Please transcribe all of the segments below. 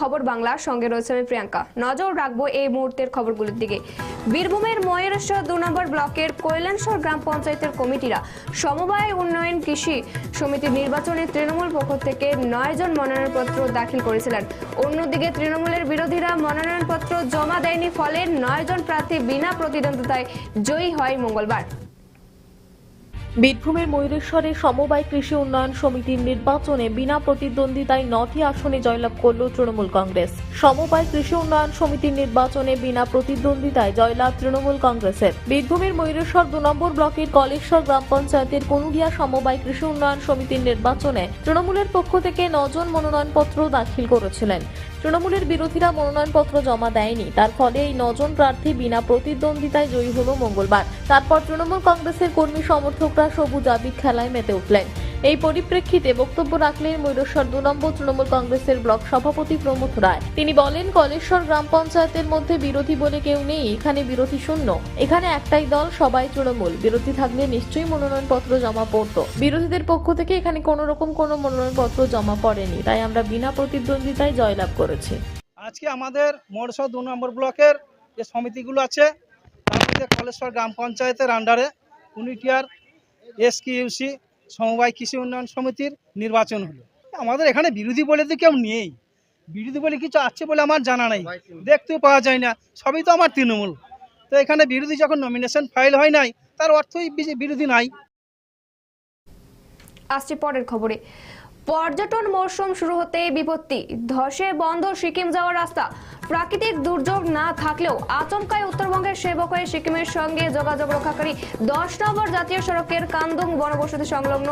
খবর বাংলা। সঙ্গে রয়েছে আমি প্রিয়াঙ্কা। নজর রাখব এই মুহূর্তের খবরগুলোর দিকে। বীরভূমের ময়ূরেশ্বর দু নম্বর ব্লকের কৈলানসর গ্রাম পঞ্চায়েতের কমিটিরা সমবায় উন্নয়ন কৃষি সমিতির নির্বাচনে তৃণমূল পক্ষ থেকে নয় জন মনোনয়নপত্র দাখিল করেছিলেন। অন্যদিকে তৃণমূলের বিরোধীরা মনোনয়নপত্র জমা দেয়নি, ফলে নয় জন প্রার্থী বিনা প্রতিদ্বন্দ্বিতায় জয়ী হয় মঙ্গলবার। বীরভূমের ময়ূরেশ্বরে সমবায় কৃষি উন্নয়ন সমিতির নির্বাচনে বিনা প্রতিদ্বন্দ্বিতায় নটি আসনে জয়লাভ করল তৃণমূল কংগ্রেস। সমবায় কৃষি উন্নয়ন সমিতির নির্বাচনে বিনা প্রতিদ্বন্দ্বিতায় জয়লাভ তৃণমূল কংগ্রেসের। বীরভূমের ময়ূরেশ্বর দু নম্বর ব্লকের কলেশ্বর গ্রাম পঞ্চায়েতের কনুরিয়া সমবায় কৃষি উন্নয়ন সমিতির নির্বাচনে তৃণমূলের পক্ষ থেকে নজন মনোনয়নপত্র দাখিল করেছিলেন। তৃণমূলের বিরোধীরা মনোনয়নপত্র জমা দেয়নি। তার ফলে এই নজন প্রার্থী বিনা প্রতিদ্বন্দ্বিতায় জয়ী হল মঙ্গলবার। তারপর তৃণমূল কংগ্রেসের কর্মী সমর্থকরা সবুজ আবির খেলায় মেতে উঠলেন। এই পরিপ্রেক্ষিতে বক্তব্য রাখলেন ময়ূরেশ্বর দু নম্বর তৃণমূল কংগ্রেসের ব্লক সভাপতি প্রমোদ রায়। তিনি বলেন, কলেশ্বর গ্রাম পঞ্চায়েতের মধ্যে বিরোধী বলে কেউ নেই, এখানে বিরোধী শূন্য। এখানে একটাই দল, সবাই তৃণমূল। বিরোধী থাকলে নিশ্চয়ই মনোনয়নপত্র জমা পড়তো। বিরোধীদের পক্ষ থেকে এখানে কোনো রকম কোনো মনোনয়নপত্র জমা পড়েনি। তাই আমরা বিনা প্রতিদ্বন্দ্বিতায় জয়লাভ করেছি। আজকে আমাদের মোড়শো দু নম্বর ব্লকের যে সমিতিগুলো আছে, তার মধ্যে কলেশ্বর গ্রাম পঞ্চায়েতের আন্ডারে উনিটিয়ার এসকিউসি সমবায় কৃষি উন্নয়ন সমিতির নির্বাচন হলো। আমাদের এখানে বিরোধী বলে তো কেউ নেই। বিরোধী বলে কিছু আছে বলে আমার জানা নাই। দেখতেও পাওয়া যায় না। সবই তো আমার তৃণমূল। তো এখানে বিরোধী যখন নমিনেশন ফাইল হয় নাই, তার অর্থই বিরোধী নাই। আসছে পরের খবরে। পর্যটন মরশুম শুরু হতেই বিপত্তি। ধসে বন্ধ সিকিম যাওয়ার রাস্তা। প্রাকৃতিক দুর্যোগ না থাকলেও আচমকায় উত্তরবঙ্গের সেবক হয়ে সিকিমের সঙ্গে যোগাযোগ রক্ষাকারী দশ নম্বর জাতীয় সড়কের কান্দুং বনবসতি সংলগ্ন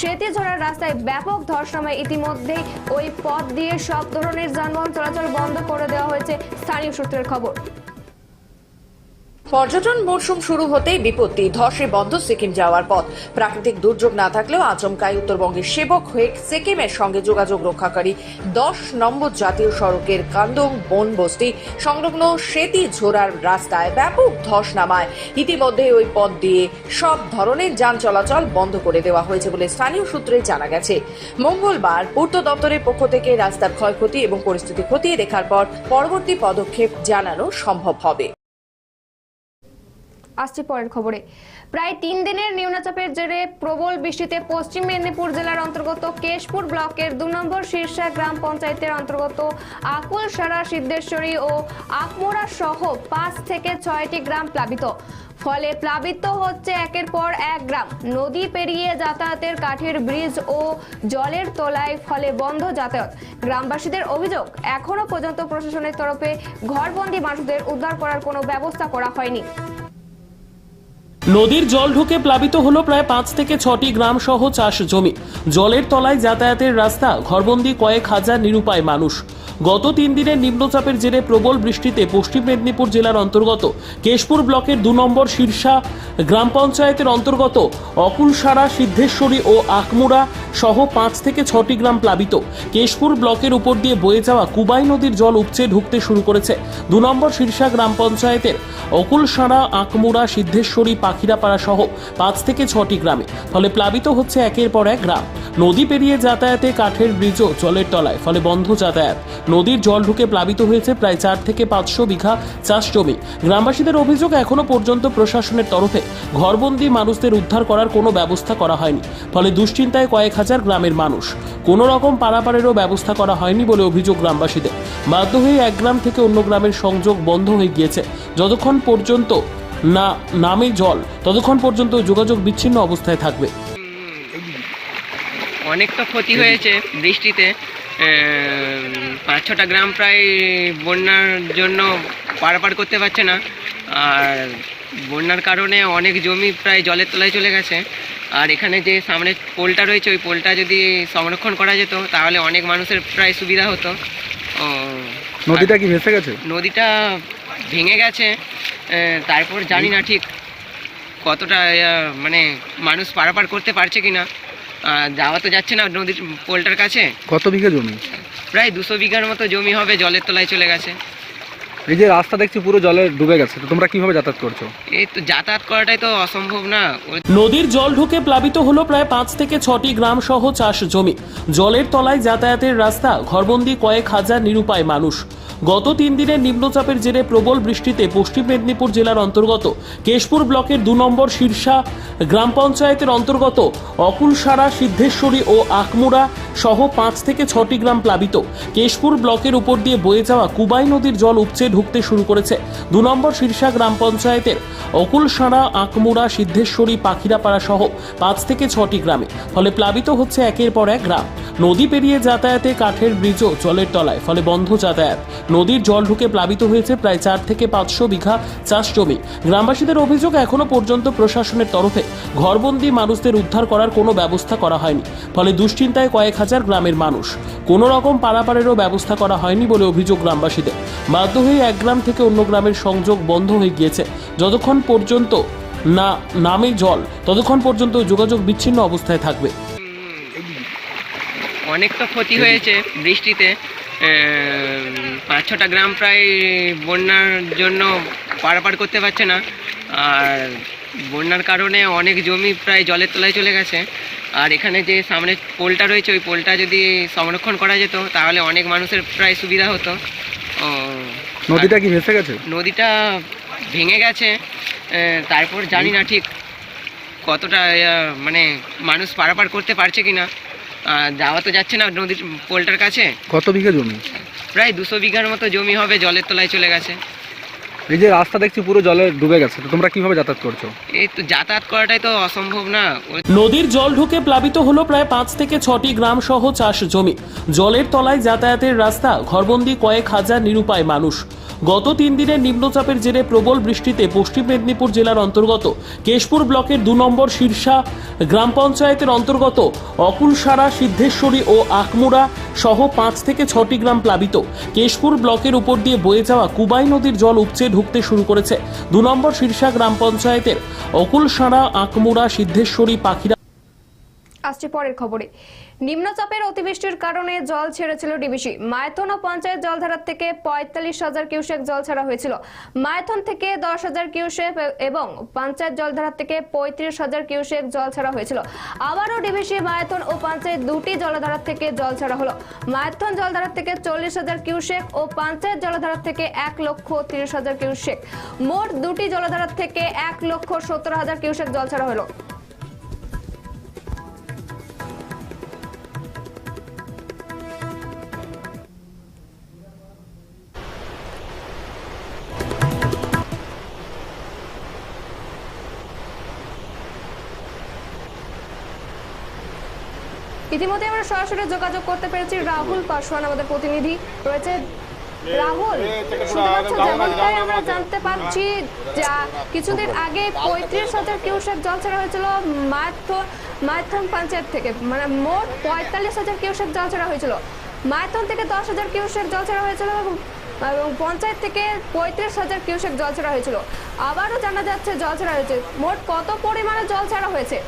সেতিঝরার রাস্তায় ব্যাপক ধস নামায় ইতিমধ্যেই ওই পথ দিয়ে সব ধরনের যানবাহন চলাচল বন্ধ করে দেওয়া হয়েছে স্থানীয় সূত্রের খবর। পর্যটন মরশুম শুরু হতেই বিপত্তি। ধসে বন্ধ সিকিম যাওয়ার পথ। প্রাকৃতিক দুর্যোগ না থাকলেও আচমকায় উত্তরবঙ্গের সেবক হয়ে সিকিমের সঙ্গে যোগাযোগ রক্ষাকারী দশ নম্বর জাতীয় সড়কের কান্দং বন বস্তি সংলগ্ন সেতি ঝোড়ার রাস্তায় ব্যাপক ধস নামায়। ইতিমধ্যে ওই পথ দিয়ে সব ধরনের যান চলাচল বন্ধ করে দেওয়া হয়েছে বলে স্থানীয় সূত্রে জানা গেছে। মঙ্গলবার পূর্ত দপ্তরের পক্ষ থেকে রাস্তার ক্ষয়ক্ষতি এবং পরিস্থিতি খতিয়ে দেখার পর পরবর্তী পদক্ষেপ জানানো সম্ভব হবে। আসছে পরের খবরে। প্রায় তিন দিনের নিম্নচাপের জেরে প্রবল বৃষ্টিতে পশ্চিম মেদিনীপুর জেলার অন্তর্গত কেশপুর ব্লকের দু নম্বর শীর্ষা গ্রাম পঞ্চায়েতের অন্তর্গত আকুলসারা, সিদ্ধেশ্বরী ও আকমোড়া সহ পাঁচ থেকে ছয়টি গ্রাম প্লাবিত। ফলে প্লাবিত হচ্ছে একের পর এক গ্রাম। নদী পেরিয়ে যাতায়াতের কাঠের ব্রিজ ও জলের তলায় ফলে বন্ধ যাতায়াত। গ্রামবাসীদের অভিযোগ এখনও পর্যন্ত প্রশাসনের তরফে ঘরবন্দি মানুষদের উদ্ধার করার কোনো ব্যবস্থা করা হয়নি। নদীর জল ঢুকে প্লাবিত হলো প্রায় পাঁচ থেকে ছটি গ্রাম সহ চাষ জমি। জলের তলায় যাতায়াতের রাস্তা, ঘরবন্দি কয়েক হাজার নিরুপায় মানুষ। গত তিন দিনের নিম্নচাপের জেরে প্রবল বৃষ্টিতে পশ্চিম মেদিনীপুর জেলার অন্তর্গত কেশপুর ব্লকের দু নম্বর শীর্ষা গ্রাম পঞ্চায়েতের অন্তর্গত অকুলসারা, সিদ্ধেশ্বরী ও আকমুড়া সহ পাঁচ থেকে ছটি গ্রাম প্লাবিত। কেশপুর ব্লকের উপর দিয়ে বয়ে যাওয়া কুবাই নদীর জল উপচে ঢুকতে শুরু করেছে। দু নম্বর শীর্ষা গ্রাম পঞ্চায়েতের অকুলসারা আকমুড়া সিদ্ধেশ্বরী পাখিরাপাড়া সহ পাঁচ থেকে ছটি গ্রামে। ফলে প্লাবিত হচ্ছে একের পর এক গ্রাম। নদী পেরিয়ে যাতায়াতে কাঠের ব্রিজও জলের তলায়, ফলে বন্ধ যাতায়াত। নদীর জল ঢুকে প্লাবিত হয়েছে প্রায় চার থেকে পাঁচশো বিঘা চাষ জমি। গ্রামবাসীদের অভিযোগ এখনও পর্যন্ত প্রশাসনের তরফে ঘরবন্দি মানুষদের উদ্ধার করার কোনো ব্যবস্থা করা হয়নি। ফলে দুশ্চিন্তায় কয়েক হাজার গ্রামের মানুষ। কোনো রকম পারাপারেরও ব্যবস্থা করা হয়নি বলে অভিযোগ গ্রামবাসীদের। বাধ্য হয়ে এক গ্রাম থেকে অন্য গ্রামের সংযোগ বন্ধ হয়ে গিয়েছে। যতক্ষণ পর্যন্ত না নামে জল। ততক্ষণ পর্যন্ত যোগাযোগ বিচ্ছিন্ন অবস্থায় থাকবে। অনেকটা ক্ষতি হয়েছে বৃষ্টিতে। পাঁচ ছটা গ্রাম প্রায় বন্যার জন্য পারাপার করতে পারছে না। আর বন্যার কারণে অনেক জমি প্রায় জলের তলায় চলে গেছে। আর এখানে যে সামনে পোলটা রয়েছে ওই পোলটা যদি সংরক্ষণ করা যেত তাহলে অনেক মানুষের প্রায় সুবিধা হতো। নদীটা কি ভেসে গেছে? নদীটা ভেঙে গেছে তারপর জানি না ঠিক কতটা মানে মানুষ পারাপার করতে পারছে কি না যাওয়া তো যাচ্ছে না নদীর পোলটার কাছে। কত বিঘা জমি? প্রায় দুশো বিঘার মতো জমি হবে জলের তলায় চলে গেছে। এই যে রাস্তা দেখছি পুরো জলে ডুবে গেছে তো তোমরা কীভাবে যাতায়াত করছ? এই তো যাতায়াত করাটাই তো অসম্ভব না। নদীর জল ঢুকে প্লাবিত হলো প্রায় পাঁচ থেকে ছটি গ্রাম সহ চাষ জমি। জলের তলায় যাতায়াতের রাস্তা ঘরবন্দি কয়েক হাজার নিরুপায় মানুষ। গত তিন দিনের নিম্নচাপের জেরে প্রবল বৃষ্টিতে পশ্চিম মেদিনীপুর জেলার অন্তর্গত কেশপুর ব্লকের দু নম্বর শীর্ষা গ্রাম পঞ্চায়েতের অন্তর্গত অকুলসারা সিদ্ধেশ্বরী ও আকমুড়া সহ পাঁচ থেকে ছটি গ্রাম প্লাবিত। কেশপুর ব্লকের উপর দিয়ে বয়ে যাওয়া কুবাই নদীর জল উপচে ঢুকতে শুরু করেছে। দু নম্বর শীর্ষা গ্রাম পঞ্চায়েতের অকুলসারা আকমুড়া, সিদ্ধেশ্বরী, পাখিরাপাড়া সহ পাঁচ থেকে ছটি গ্রামে। ফলে প্লাবিত হচ্ছে একের পর এক গ্রাম। নদী পেরিয়ে যাতায়াতে কাঠের ব্রিজও জলের তলায়, ফলে বন্ধ যাতায়াত। নদীর জল ঢুকে প্লাবিত হয়েছে প্রায় চার থেকে পাঁচশো বিঘা চাষ জমি। গ্রামবাসীদের অভিযোগ এখনও পর্যন্ত প্রশাসনের তরফে ঘরবন্দি মানুষদের উদ্ধার করার কোনো ব্যবস্থা করা হয়নি। ফলে দুশ্চিন্তায় কয়েক হাজার গ্রামের মানুষ। কোনো রকম পারাপারেরও ব্যবস্থা করা হয়নি বলে অভিযোগ গ্রামবাসীদের। বাধ্য হয়ে এক গ্রাম থেকে অন্য গ্রামের সংযোগ বন্ধ হয়ে গিয়েছে। যতক্ষণ পর্যন্ত না নামে জল, ততক্ষণ পর্যন্ত যোগাযোগ বিচ্ছিন্ন অবস্থায় থাকবে। অনেক তো ক্ষতি হয়েছে বৃষ্টিতে। পাঁচ ছটা গ্রাম প্রায় বন্যার জন্য পারাপার করতে পারছে না। আর বন্যার কারণে অনেক জমি প্রায় জলের তলায় চলে গেছে। আর এখানে যে সামনে পোলটা রয়েছে, ওই পোলটা যদি সংরক্ষণ করা যেত, তাহলে অনেক মানুষের প্রায় সুবিধা হতো। নদীটা কি ভেসে গেছে? নদীটা ভেঙে গেছে তারপর জানি না ঠিক কতটা মানে মানুষ পারাপার করতে পারছে কি না যাওয়া তো যাচ্ছে না নদীর পোলটার কাছে। কত বিঘা জমি? প্রায় দুশো বিঘার মতো জমি হবে জলের তলায় চলে গেছে। এই যে রাস্তা দেখছি পুরো জলে ডুবে গেছে তো তোমরা কীভাবে যাতায়াত করছ? এই তো যাতায়াত করাটাই তো অসম্ভব না। নদীর জল ঢুকে প্লাবিত হলো প্রায় পাঁচ থেকে ছটি গ্রাম সহ চাষ জমি। জলের তলায় যাতায়াতের রাস্তা ঘরবন্দি কয়েক হাজার নিরুপায় মানুষ। গত তিন দিনের নিম্নচাপের জেরে প্রবল বৃষ্টিতে পশ্চিম মেদিনীপুর জেলার অন্তর্গত কেশপুর ব্লকের দু নম্বর শীর্ষা গ্রাম পঞ্চায়েতের অন্তর্গত অকুলসারা, সিদ্ধেশ্বরী ও আকমুড়া সহ পাঁচ থেকে ছটি গ্রাম প্লাবিত। কেশপুর ব্লকের উপর দিয়ে বয়ে যাওয়া কুবাই নদীর জল উপচে ঢুকতে শুরু করেছে। দু নম্বর শীর্ষা গ্রাম পঞ্চায়েতের অকুলসারা, আকমুড়া, সিদ্ধেশ্বরী, পাখিরা আসছে পরের খবরে। নিম্নচাপের অতিবৃষ্টির কারণে জল ছেড়েছিল ডিবিসি। মাইথন ও পঞ্চায়েত জলধারার থেকে পঁয়তাল্লিশ হাজার কিউসেক জল ছাড়া হয়েছিল। মাইথন থেকে দশ হাজার কিউসেক এবং পঞ্চায়েত জলধারার থেকে পঁয়ত্রিশ হাজার কিউসেক জল ছাড়া হয়েছিল। আবারও ডিবিসি মাইথন ও পঞ্চায়েত দুটি জলধারার থেকে জল ছাড়া হলো। মাইথন জলধারার থেকে চল্লিশ হাজার কিউসেক ও পঞ্চায়েত জলধারার থেকে এক লক্ষ তিরিশ হাজার কিউসেক। মোট দুটি জলধারার থেকে এক লক্ষ সত্তর হাজার কিউসেক জল ছাড়া হলো। ইতিমধ্যে আমরা সরাসরি যোগাযোগ করতে পেরেছি রাহুল পাসওয়ান আমাদের প্রতিনিধি রয়েছে। রাহুল শুধুমাত্র যেমনটাই আমরা জানতে পারছি যা কিছুদিন আগে পঁয়ত্রিশ হাজার কিউসেক জল ছাড়া হয়েছিল মাইথন মাইথন পঞ্চায়েত থেকে। মানে মোট পঁয়তাল্লিশ হাজার কিউসেক জল ছাড়া হয়েছিল। মাইথন থেকে দশ হাজার কিউসেক জল ছাড়া হয়েছিল এবং এবং পঞ্চায়েত থেকে পঁয়ত্রিশ হাজার কিউসেক জল ছাড়া হয়েছিল। আবারও জানা যাচ্ছে জল ছাড়া হয়েছে। মোট কত পরিমাণে জল ছাড়া হয়েছে?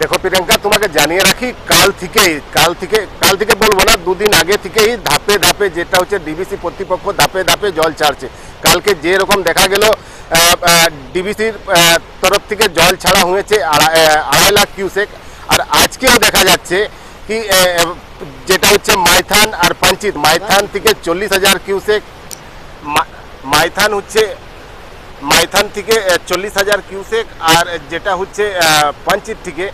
দেখো প্রিয়াঙ্কা, তোমাকে জানিয়ে রাখি, কাল থেকেই কাল থেকে কাল থেকে বলব না, দুদিন আগে থেকেই ধাপে ধাপে যেটা হচ্ছে ডিবিসি কর্তৃপক্ষ ধাপে ধাপে জল ছাড়ছে। কালকে যে রকম দেখা গেল ডিবিসির তরফ থেকে জল ছাড়া হয়েছে আড়াই লাখ কিউসেক। আর আজকেও দেখা যাচ্ছে কি যেটা হচ্ছে মাইথান আর পাঞ্চিত। মাইথান থেকে চল্লিশ হাজার কিউসেক মাইথান হচ্ছে মাইথান থেকে চল্লিশ হাজার কিউসেক আর যেটা হচ্ছে আহ, পাঞ্চিত থেকে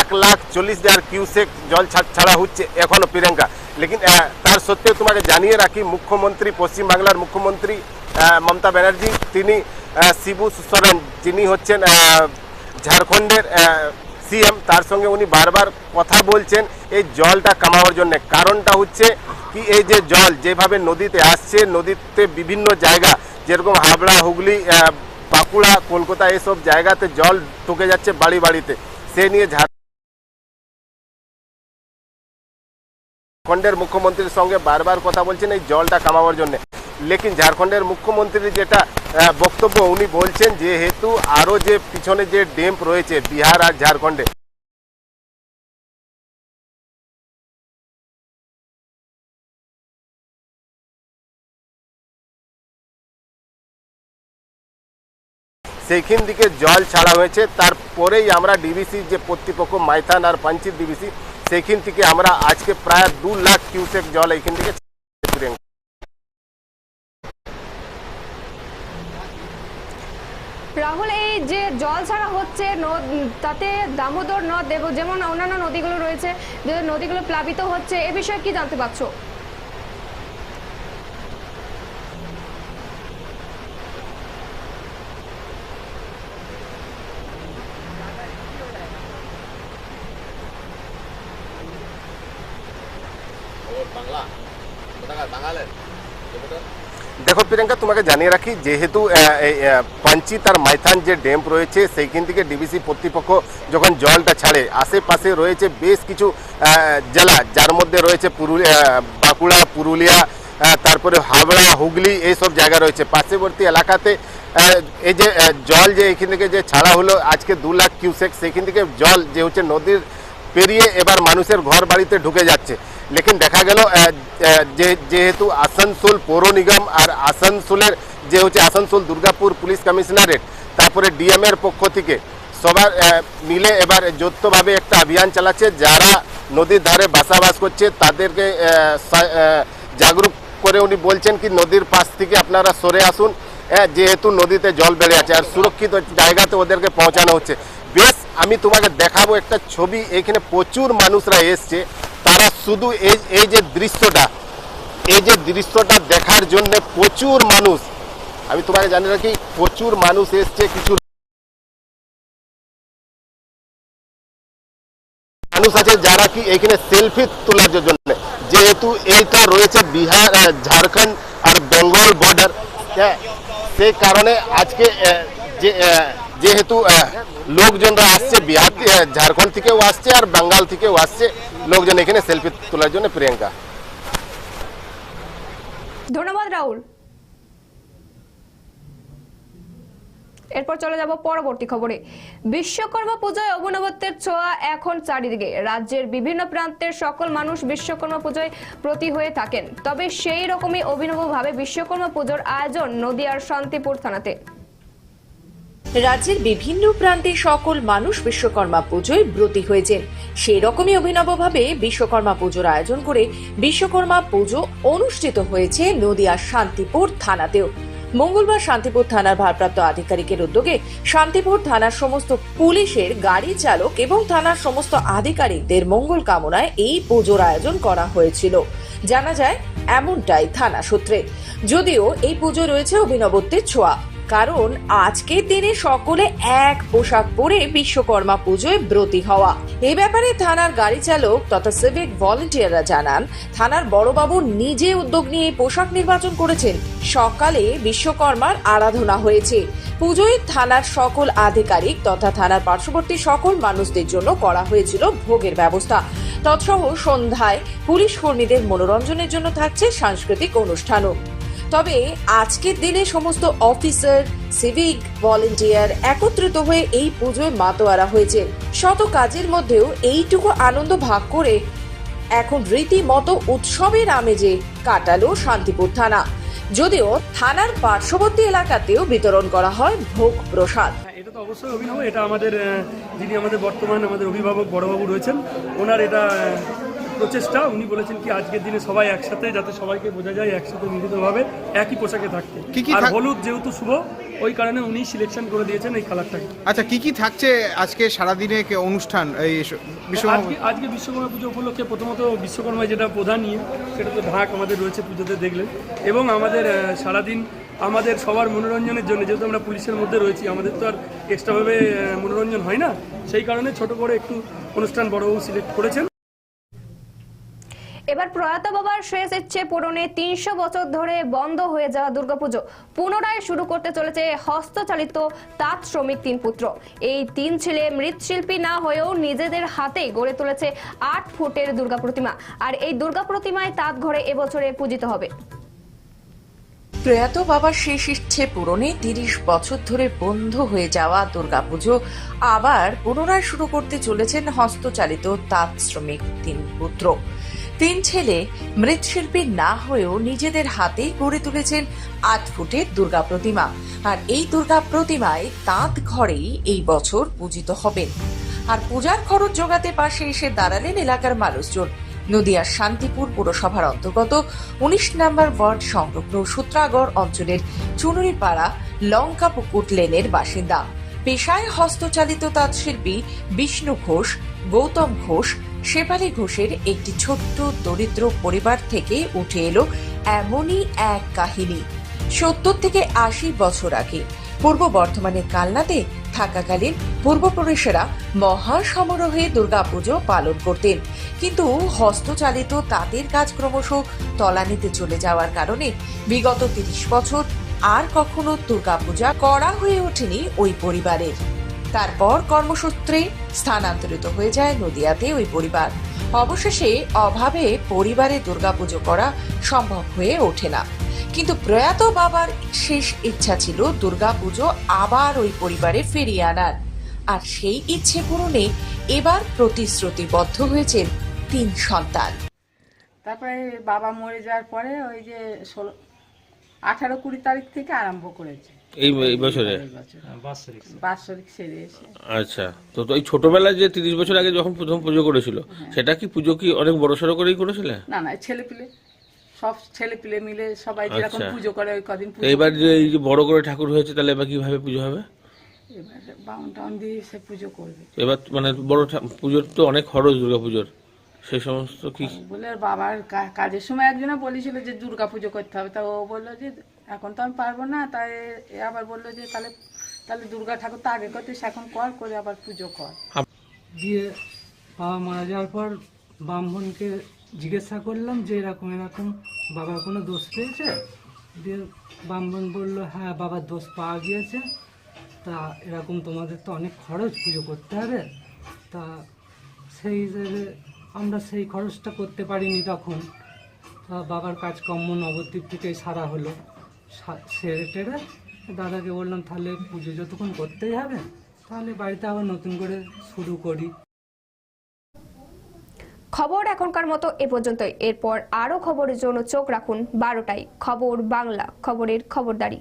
এক লাখ চল্লিশ হাজার কিউসেক জল ছাড়া হচ্ছে এখনও প্রিয়াঙ্কা। লেকিন তার সত্ত্বেও তোমাকে জানিয়ে রাখি মুখ্যমন্ত্রী পশ্চিমবাংলার মুখ্যমন্ত্রী মমতা ব্যানার্জি তিনি শিবু সোরেন যিনি হচ্ছেন ঝাড়খণ্ডের সিএম, তার সঙ্গে উনি বারবার কথা বলছেন এই জলটা কামাবার জন্য। কারণটা হচ্ছে কি, এই যে জল যেভাবে নদীতে আসছে, নদীতে বিভিন্ন জায়গা, যেরকম হাবড়া, হুগলি বাঁকুড়া, কলকাতা, এসব জায়গাতে জল ঢুকে যাচ্ছে বাড়ি বাড়িতে। সে নিয়ে ঝাড়খণ্ডের মুখ্যমন্ত্রীর সঙ্গে বারবার কথা বলছেন এই জলটা কামাবার জন্য। লেকিন ঝাড়খণ্ডের মুখ্যমন্ত্রীর যেটা বক্তব্য উনি বলছেন, যেহেতু আরও যে পিছনে যে ড্যাম্প রয়েছে বিহার আর ঝাড়খণ্ডে। সেইখান দিকে জল ছাড়া হয়েছে। তারপরেই আমরা ডিবিসি, যে কর্তৃপক্ষ মাইথান আর পাঞ্চিত ডিবিসি, সেইখান থেকে আমরা আজকে প্রায় দু লাখ কিউসেক জল এইখান থেকে ছেড়ে রাহুল, এই যে জল ছাড়া হচ্ছে নদ তাতে দামোদর নদ দেব যেমন অন্যান্য নদীগুলো রয়েছে, যে নদীগুলো প্লাবিত হচ্ছে, এ বিষয়ে কি জানতে পারছ? দেখো প্রিয়াঙ্কা তোমাকে জানিয়ে রাখি, যেহেতু পাঞ্চিত আর মাইথান যে ড্যাম্প রয়েছে, সেইখান থেকে ডিবিসি কর্তৃপক্ষ যখন জলটা ছাড়ে, আশেপাশে রয়েছে বেশ কিছু জেলা, যার মধ্যে রয়েছে পুরুলিয়া বাঁকুড়া, পুরুলিয়া তারপরে হাবড়া হুগলি, এইসব জায়গা রয়েছে। পার্শ্ববর্তী এলাকাতে এই যে জল যে এখান থেকে যে ছাড়া হলো, আজকে দু লাখ কিউসেক সেখান থেকে জল যে হচ্ছে নদীর পেরিয়ে এবার মানুষের ঘর বাড়িতে ঢুকে যাচ্ছে। লেকিন দেখা গেল যে যেহেতু আসানসোল পৌর নিগম আর আসানসোলের যে হচ্ছে আসানসোল দুর্গাপুর পুলিশ কমিশনারেট তারপরে ডিএম এর পক্ষ থেকে সবার মিলে এবার যৌথভাবে একটা অভিযান চালাচ্ছে। যারা নদীর ধারে বাসাবাস করছে তাদেরকে জাগরুক করে উনি বলছেন কি নদীর পাশ থেকে আপনারা সরে আসুন। আহ, যেহেতু নদীতে জল বেড়ে আছে আর সুরক্ষিত জায়গাতে ওদেরকে পৌঁছানো হচ্ছে। বেশ আমি তোমাকে দেখাবো একটা ছবি। এখানে প্রচুর মানুষরা এসছে। শুধু এই এই যে দৃশ্যটা, এই যে দৃশ্যটা দেখার জন্য প্রচুর মানুষ, আমি তোমাকে জানি রাখি, প্রচুর মানুষ এসছে, কিছু মানুষ আছে যারা কি এখানে সেলফি তোলার জন্য যেহেতু এইটা রয়েছে বিহার ঝাড়খণ্ড আর বেঙ্গল বর্ডার হ্যাঁ সেই কারণে আজকে যেহেতু লোকজনরা আসছে বিহার ঝাড়খণ্ড থেকেও আসছে আর বেঙ্গল থেকেও আসছে। লোকজন এখানে সেলফি তোলার জন্য প্রিয়াঙ্কা। ধন্যবাদ, রাহুল। এরপর চলে যাব পরবর্তী খবরে। বিশ্বকর্মা পুজোয় অভিনবত্বের ছোঁয়া এখন চারিদিকে। রাজ্যের বিভিন্ন প্রান্তের সকল মানুষ বিশ্বকর্মা পুজোয় প্রতি হয়ে থাকেন। তবে সেই রকমই অভিনবভাবে বিশ্বকর্মা পুজোর আয়োজন নদিয়ার শান্তিপুর থানাতে। রাজ্যের বিভিন্ন প্রান্তে সকল মানুষ বিশ্বকর্মা পুজোয় ব্রতী হয়েছেন। সেই রকমই অভিনবভাবে বিশ্বকর্মা পুজোর আয়োজন করে বিশ্বকর্মা পুজো অনুষ্ঠিত হয়েছে নদিয়ার শান্তিপুর থানাতেও। মঙ্গলবার শান্তিপুর থানার ভারপ্রাপ্ত আধিকারিকের উদ্যোগে শান্তিপুর থানার সমস্ত পুলিশের গাড়ি চালক এবং থানার সমস্ত আধিকারিকদের মঙ্গল কামনায় এই পুজোর আয়োজন করা হয়েছিল। জানা যায়, এমনটাই থানা সূত্রে। যদিও এই পুজো রয়েছে অভিনবত্বের ছোঁয়া কারণ আজকের দিনে সকলে এক পোশাক পরে বিশ্বকর্মা পুজোয় ব্রতী হওয়া। এ ব্যাপারে থানার গাড়ি চালক তথা সিভিক ভলেন্টিয়াররা জানান, থানার বড়বাবু নিজে উদ্যোগ নিয়ে পোশাক নির্বাচন করেছেন। সকালে বিশ্বকর্মার আরাধনা হয়েছে। পুজোয় থানার সকল আধিকারিক তথা থানার পার্শ্ববর্তী সকল মানুষদের জন্য করা হয়েছিল ভোগের ব্যবস্থা। তৎসহ সন্ধ্যায় পুলিশ কর্মীদের মনোরঞ্জনের জন্য থাকছে সাংস্কৃতিক অনুষ্ঠানও। তবে আজকের দিনে সমস্ত অফিসার, সিভিক, ভলেন্টিয়ার একত্রিত হয়ে এই পুজোয় মাতোয়ারা হয়েছে। শত কাজের মধ্যেও এইটুকু আনন্দ ভাগ করে এখন রীতিমতো উৎসবের আমেজে কাটালো শান্তিপুর থানা। যদিও থানার পার্শ্ববর্তী এলাকাতেও বিতরণ করা হয় ভোগ প্রসাদ। হ্যাঁ এটা তো অবশ্যই অভিনব, এটা আমাদের যিনি আমাদের বর্তমান আমাদের অভিভাবক বড়বাবু রয়েছেন, ওনার এটা প্রচেষ্টা উনি বলেছেন কি আজকের দিনে সবাই একসাথে যাতে সবাইকে বোঝা যায় একসাথে মিলিতভাবে একই পোশাকে থাকতে। কি কি আর হলুদ যেহেতু শুভ ওই কারণে উনি সিলেকশন করে দিয়েছেন এই কালারটাকে আচ্ছা কি কি থাকছে আজকে সারাদিনে কে- অনুষ্ঠান এই বিশ্বকর্মা আজকে আজকে বিশ্বকর্মা পুজো উপলক্ষে প্রথমত বিশ্বকর্মায় যেটা প্রধান নিয়ে সেটা তো ঢাক আমাদের রয়েছে পুজোতে দেখলেন। এবং আমাদের সারাদিন আমাদের সবার মনোরঞ্জনের জন্য যেহেতু আমরা পুলিশের মধ্যে রয়েছি আমাদের তো আর এক্সট্রাভাবে মনোরঞ্জন হয় না সেই কারণে ছোট করে একটু অনুষ্ঠান বড়বাবু সিলেক্ট করেছেন। এবার প্রয়াত বাবার শেষ ইচ্ছে পূরণে তিনশো বছর ধরে বন্ধ হয়ে যাওয়া দুর্গাপুজো পুনরায় শুরু করতে চলেছে হস্তচালিত তাঁত শ্রমিক তিন পুত্র। এই তিন ছেলে মৃৎশিল্পী না হয়েও নিজেদের হাতে গড়ে তুলেছে আট ফুটের দুর্গা প্রতিমা। আর এই দুর্গা প্রতিমায় তাঁত ঘরে এবছরে পূজিত হবে। প্রয়াত বাবার শেষ ইচ্ছে পূরণে তিরিশ বছর ধরে বন্ধ হয়ে যাওয়া দুর্গাপুজো আবার পুনরায় শুরু করতে চলেছেন হস্তচালিত তাঁত শ্রমিক তিন পুত্র। তিন ছেলে মৃৎশিল্পী না হয়েও নিজেদের হাতেই গড়ে তুলেছেন আট ফুটের দুর্গা প্রতিমা। আর এই দুর্গা প্রতিমায় তাঁত ঘরেই এই বছর পূজিত হবেন। আর পূজার খরচ জোগাতে পাশে এসে দাঁড়ালেন এলাকার মানুষজন। নদিয়ার শান্তিপুর পুরসভার অন্তর্গত উনিশ নম্বর ওয়ার্ড সংলগ্ন সূত্রাগড় অঞ্চলের চুনুরিপাড়া লঙ্কা পুকুর লেনের বাসিন্দা। পেশায় হস্তচালিত তাঁতশিল্পী বিষ্ণু ঘোষ, গৌতম ঘোষ শেফালি ঘোষের একটি ছোট্ট দরিদ্র পরিবার থেকে উঠে এলো এমনই এক কাহিনী। সত্তর থেকে আশি বছর আগে পূর্ব বর্ধমানের কালনাতে থাকাকালীন পূর্বপুরুষেরা মহা সমারোহে দুর্গাপুজো পালন করতেন। কিন্তু হস্তচালিত তাঁতের কাজ ক্রমশ তলানিতে চলে যাওয়ার কারণে বিগত তিরিশ বছর আর কখনো দুর্গাপূজা করা হয়ে ওঠেনি ওই পরিবারের। তারপর কর্মসূত্রে স্থানান্তরিত হয়ে যায় নদিয়াতে ওই পরিবার। অবশেষে অভাবে পরিবারে দুর্গাপুজো করা সম্ভব হয়ে ওঠে না। কিন্তু প্রয়াত বাবার শেষ ইচ্ছা ছিল দুর্গাপুজো আবার ওই পরিবারে ফিরিয়ে আনার। আর সেই ইচ্ছে পূরণে এবার প্রতিশ্রুতিবদ্ধ হয়েছেন তিন সন্তান। তারপরে বাবা মরে যাওয়ার পরে ওই যে ষোলো আঠারো কুড়ি তারিখ থেকে আরম্ভ করেছে। এই এই বছরে? আচ্ছা তো তো এই ছোটবেলায় যে তিরিশ বছর আগে যখন প্রথম পুজো করেছিল সেটা কি পুজো কি অনেক বড় সড়ো করেই করেছিলে? না না ছেলে পিলে সব ছেলে পিলে মিলে সবাই যেরকম আচ্ছা। পুজো করে ওই কদিন এবার যে এই যে বড় করে ঠাকুর হয়েছে তাহলে এবার কীভাবে পুজো হবে? এবার বাউন টাউন দিয়ে সে পুজো করবে। এবার মানে বড় পুজোর তো অনেক খরচ দুর্গা পুজোর। সেই সমস্ত কি? বলে বাবার কাজের সময় একজনে বলেছিল যে দুর্গা পুজো করতে হবে। তা ও বলল যে এখন তো আমি পারব না, তাই এ আবার বলল যে তাহলে তাহলে দুর্গা ঠাকুর তো আগে করতিস এখন কর, করে আবার পুজো কর। দিয়ে বাবা মারা যাওয়ার পর ব্রাহ্মণকে জিজ্ঞাসা করলাম যে এরকম এরকম বাবার কোনো দোষ পেয়েছে? দিয়ে ব্রাহ্মণ বলল হ্যাঁ বাবার দোষ পাওয়া গিয়েছে। তা এরকম তোমাদের তো অনেক খরচ, পুজো করতে হবে। তা সেই হিসেবে আমরা সেই খরচটা করতে পারিনি তখন। বাবার কাজকর্ম নবদ্বীপ থেকেই সারা হলো। সেরে টেরে দাদাকে বললাম, তাহলে পুজো যতক্ষণ করতেই হবে, তাহলে বাড়িতে আবার নতুন করে শুরু করি। খবর এখনকার মতো এ পর্যন্তই। এরপর আরও খবরের জন্য চোখ রাখুন বারোটায়। খবর বাংলা, খবরের খবরদারি।